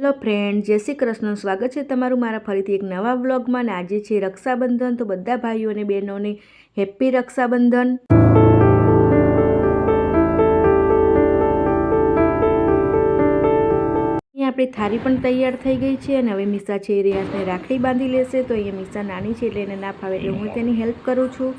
Hello friend, જય શ્રી કૃષ્ણ. સ્વાગત છે તમારું મારા ફરીથી એક નવા વ્લોગમાં. ને આજે છે રક્ષાબંધન. તો બધા ભાઈઓ અને બહેનોને હેપ્પી રક્ષાબંધન. આપણી થાળી પણ તૈયાર થઈ ગઈ છે અને હવે મીસા છે એ રિયાઝને રાખડી બાંધી લેશે. તો અહીંયા મીસા નાની છે એટલે એને ના ફાવે એટલે હું તેની હેલ્પ કરું છું.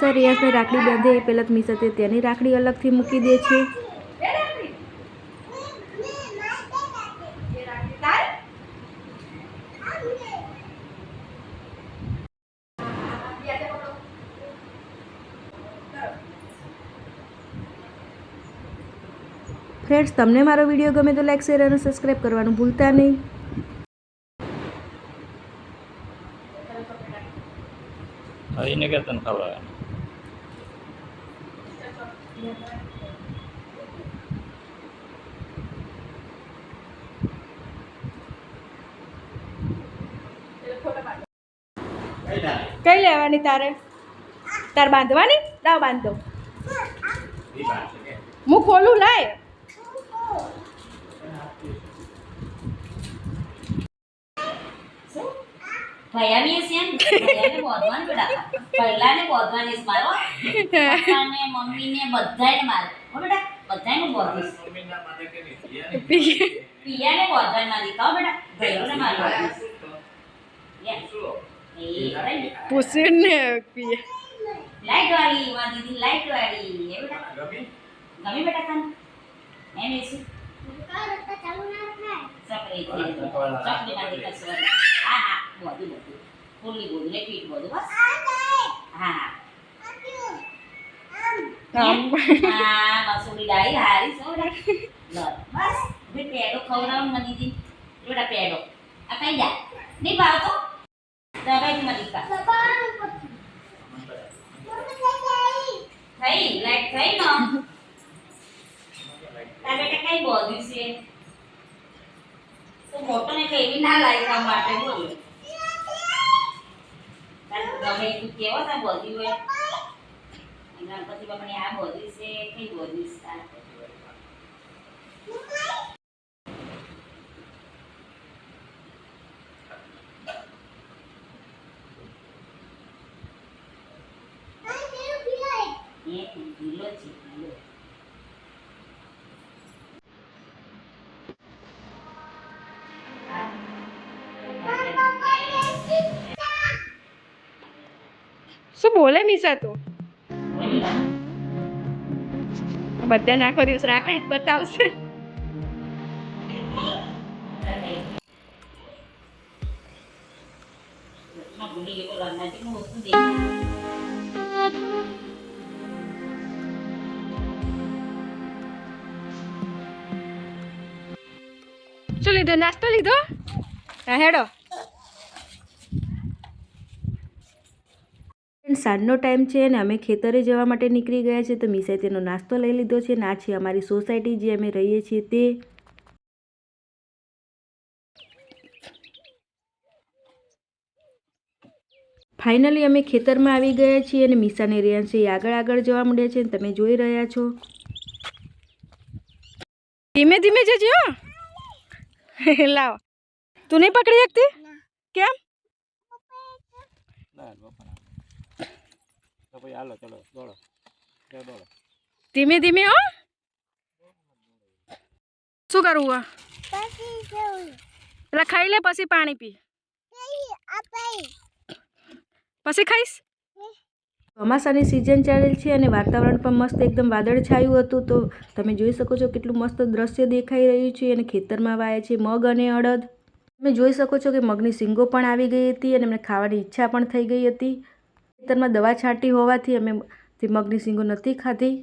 સર રિયાઝને રાખડી બાંધે એ પહેલાં મીસા છે તેની રાખડી અલગથી મૂકી દે છે. ફ્રેન્ડ્સ તમને મારો વીડિયો ગમે તો લાઈક શેર અને સબસ્ક્રાઈબ કરવાનું ભૂલતા નહીં એને કઈ લેવાની તારે? તાર બાંધવાની? લાવ બાંધો. હું ખોલું લાય. ભયાની છે ને ભયાને બોધવાનું બેટા પહેલાને બોધવાની છે મારો પપ્પાને મમ્મીને બધાને મારે. હો બેટા બધાને બોધીશ પિયાને બોધવાની મારી. કહો બેટા ભૈરોને મારી. લાઈટ વાળી માં દીદી લાઈટ વાળી. એ બેટા. ગમી બેટા તને. એમ એસી પેડો ખવડાવ મને બેટા પેડો આ કઈ જાય નહીં ભાવતો દવાઈ માં દીકા થઈ લાઈટ થઈ નો તાર બેટા કઈ બોધ્યું છે તો મોટો ને કઈ ના લાગ્યા માટે બોલ ગમે તું કેવો તા બોધી હોય. ગણપતિ બાપાની આ બોધી છે કઈ બોધી છે તાર? એ બોલે મીસા તું બધાને આખો દિવસ રાખે જ બતાવશે. શું લીધો? નાસ્તો લીધો? હેડો. સાંજનો ટાઈમ છે અને અમે ખેતરે જવા માટે નીકળી ગયા છે તો મીસાએ તેનો નાસ્તો લઈ લીધો છે ના આ છે અમારી સોસાયટી જે અમે રહીએ છીએ તે. ફાઇનલી અમે ખેતરમાં આવી ગયા છીએ અને મિસાને રહ્યા છે આગળ આગળ જવા માંડ્યા છે તમે જોઈ રહ્યા છો. ધીમે ધીમે જજો. લાવ. તું નહીં પકડી શકતી? કેમ? તો પછી હાલો ચલો દોડો. દોડો. ધીમે ધીમે હો. શું કરવું આ પેલા ખાઈ લે પછી પાણી પી. પછી ખાઈશ? ચોમાસાની સિઝન ચાલેલ છે અને વાતાવરણ પણ મસ્ત એકદમ વાદળ છાયું હતું તો તમે જોઈ શકો છો કેટલું મસ્ત દ્રશ્ય દેખાઈ રહ્યું છે અને ખેતરમાં વાયા છે મગ અને અડદ. તમે જોઈ શકો છો કે મગની સિંગો પણ આવી ગઈ હતી અને એમને ખાવાની ઈચ્છા પણ થઈ ગઈ હતી. ખેતરમાં દવા છાંટી હોવાથી અમે તે મગની સિંગો નથી ખાધી.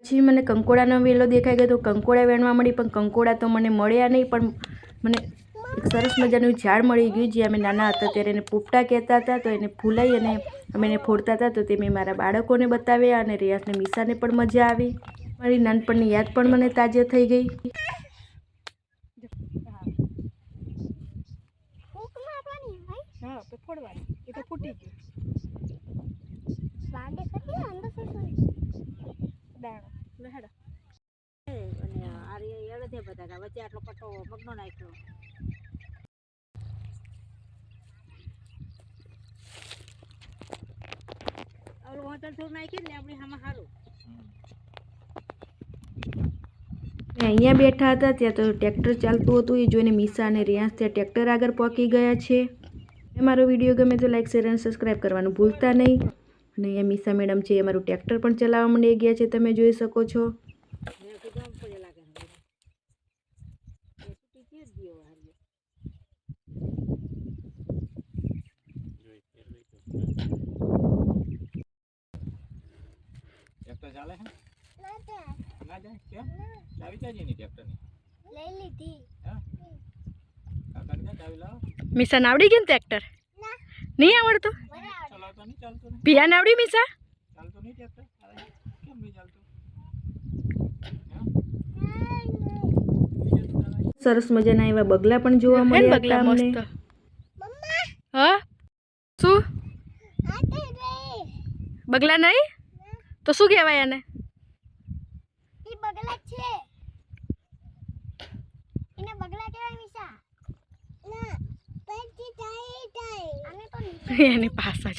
પછી મને કંકોડાનો વેલો દેખાઈ ગયો તો કંકોડા વેણવા મળી, પણ કંકોડા તો મને મળ્યા નહીં, પણ મને એક સરસ મજાનું ઝાડ મળી ગયું જે અમે નાના હતા ત્યારે એને પોપટા કહેતા હતા, તો એને ફૂલાઈ અને અમે એને ફોડતા હતા, તો તે મેં મારા બાળકોને બતાવ્યા અને રિયાસને મીસાને પણ મજા આવી. મારી નાનપણની યાદ પણ મને તાજે થઈ ગઈ હા તો ફોડવાની એ તો ફૂટી ગયું. દાણો. હેડો. અને આ રે અડધે બટાકા વચ્ચે આટલો કટો મગનો નાખ્યો. ઓલું હોટલ થોડું નાખ્યું ને આપણે આમાં સારું અહીંયા બેઠા હતા ત્યાં તો ટ્રેક્ટર ચાલતું હતું એ જોઈને મીસા અને રિયાંશ ત્યાં ટ્રેક્ટર આગળ પહોંચી ગયા છે. મારો વીડિયો ગમે તો લાઈક શેર અને સબસ્ક્રાઈબ કરવાનું ભૂલતા નહીં. અને અહીંયા મિસા મેડમ છે એ મારું ટ્રેક્ટર પણ ચલાવવા માંડી ગયા છે તમે જોઈ શકો છો. ચાલે છે? ના જાય કેમ? ચાવી ક્યાં ટ્રેક્ટરની? લઈ લીધી. હા? કાકાને ક્યાં ચાવી લાવો? મીસાને આવડી ગયું ને ટ્રેક્ટર નહીં આવડતું? પિયાને આવડી મીસા? સરસ મજાના એવા બગલા પણ જોવા મળે મળ્યા બગલા મસ્ત અમને. હા? શું? બગલા નહીં? તો શું કહેવાય એને બગલા છે એને બગલા કહેવાય મિસા ના પછી